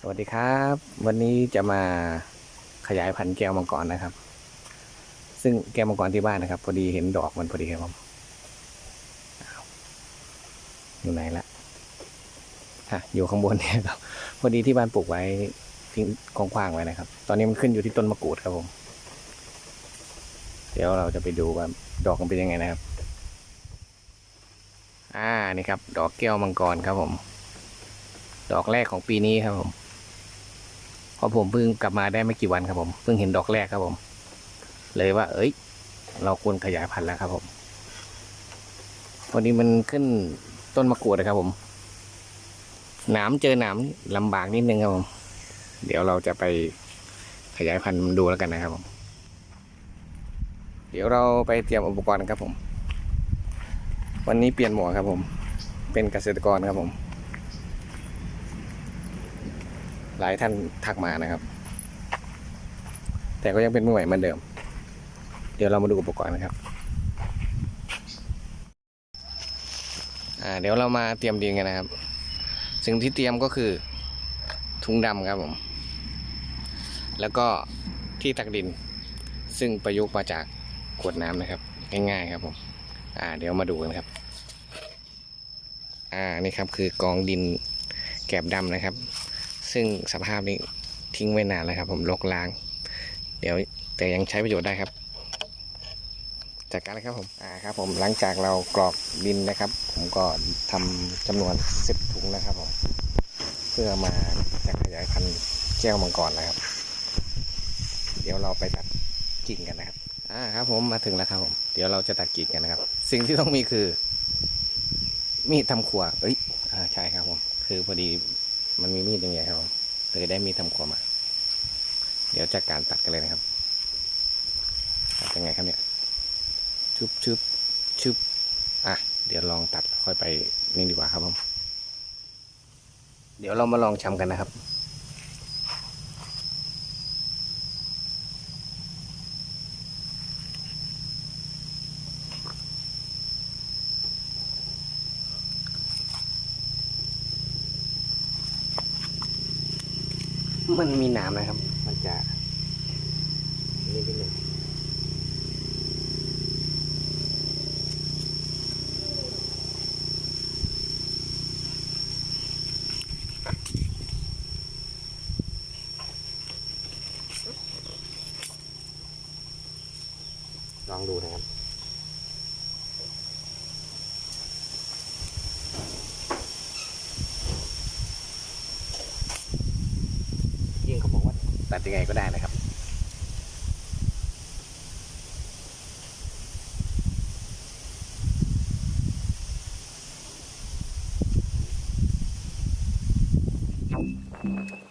สวัสดีครับ วันนี้จะมาขยายพันธุ์แก้วมังกรนะครับ ซึ่งแก้วมังกรที่บ้านนะครับ พอดีเห็นดอกมันพอดีครับผมอยู่ไหนละฮะอยู่ข้างบนเนี่ยครับ พอดีที่บ้านปลูกไว้ทิ้งกองขว้างไว้นะครับ ตอนนี้มันขึ้นอยู่ที่ต้นมะกรูดครับผม เดี๋ยวเราจะไปดูว่าดอกมันเป็นยังไงนะครับ อ่านี่ครับ ดอกแก้วมังกรครับผมดอกแรกของปีนี้ครับผม ราะผมเพิ่งกลับมาได้ไม่กี่วันครับผมเพิ่งเห็นดอกแรกครับผม เลยว่า เอ้ย เราควรขยายพันธุ์แล้วครับผมวันนี้มันขึ้นต้นมะกรูดนะครับผมหนามเจอหนามลำบากนิดนึงครับผม เดี๋ยวเราจะไปขยายพันธุ์มันดูแล้วกันนะครับผม เดี๋ยวเราไปเตรียมอุปกรณ์ครับผม วันนี้เปลี่ยนหมวกครับผม เป็นเกษตรกรครับผม หลายท่านทักมานะครับ แต่ก็ยังเป็นมือใหม่เหมือนเดิม เดี๋ยวเรามาดูอุปกรณ์นะครับอ่าเดี๋ยวเรามาเตรียมดินกันนะครับ สิ่งที่เตรียมก็คือถุงดำครับผม แล้วก็ที่ตักดิน ซึ่งประยุกต์มาจากขวดน้ำนะครับ ง่ายๆครับผม อ่า เดี๋ยวมาดูกันครับ อ่า นี่ครับคือกองดินแกบดำนะครับ ซึ่งสภาพนี้ทิ้งไว้นานแล้วครับ ผมลกล้าง เดี๋ยวแต่ยังใช้ประโยชน์ได้ครับจัดการเลยครับผมอ่าครับ ผมหลังจากเรากรอกดินนะครับ ผมก็ทำจำนวนสิบถุงนะครับผมเพื่อมาจะขยายพันธุ์แก้วมังกรนะครับ เดี๋ยวเราไปตัดกิ่งกันนะครับอ่าครับผมมาถึงแล้วครับผม เดี๋ยวเราจะตัดกิ่งกันนะครับ สิ่งที่ต้องมีคือ มีดทำครัวเอ้ยอ่าใช่ครับผม คือพอดี มันมีมีดอย่างเงี้ยครับผมเลยได้มีดทำครัวมา เดี๋ยวจัดการตัดกันเลยนะครับตัดยังไงครับเนี่ยชุบชุบชุบอะเดี๋ยวลองตัดค่อยไปนี่ดีกว่าครับผมเดี๋ยวเรามาลองชำกันนะครับ มันมีหน้ำนะครับ มันจะนี่นิดนึงลองดูนะครับ จริงเขาบอกว่าตัด ยังไงก็ได้นะครับอ่า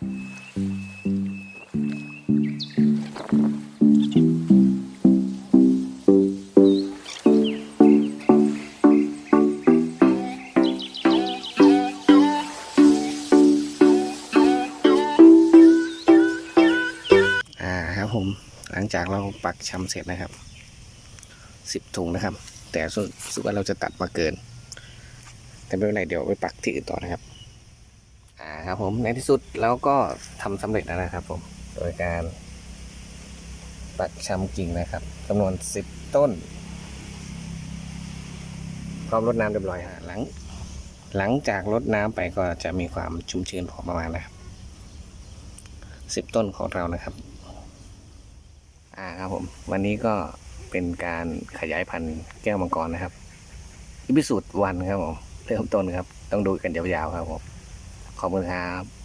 ผม หลังจากเราปักชำเสร็จนะครับสิบถุงนะครับ แต่ส่วนรู้สึกว่าเราจะตัดมาเกิน แต่ไม่เป็นไรเดี๋ยวไปปักที่อื่นต่อนะครับอ่าครับผมในที่สุดเราก็ทำสำเร็จแล้วนะครับ ผม โดยการ ปักชำกิ่งนะครับจำนวนสิบต้นพร้อมรดน้ำเรียบร้อยฮะหลัง หลังจากรดน้ำไปก็จะมีความชุ่มชื้นพอประมาณนะครับสิบต้นของเรานะครับ อ่าครับผม วันนี้ก็เป็นการขยายพันธุ์แก้วมังกรนะครับอีพิสูดวันครับผม เริ่มต้นครับ ต้องดูกันยาวๆครับผม ขอบคุณครับ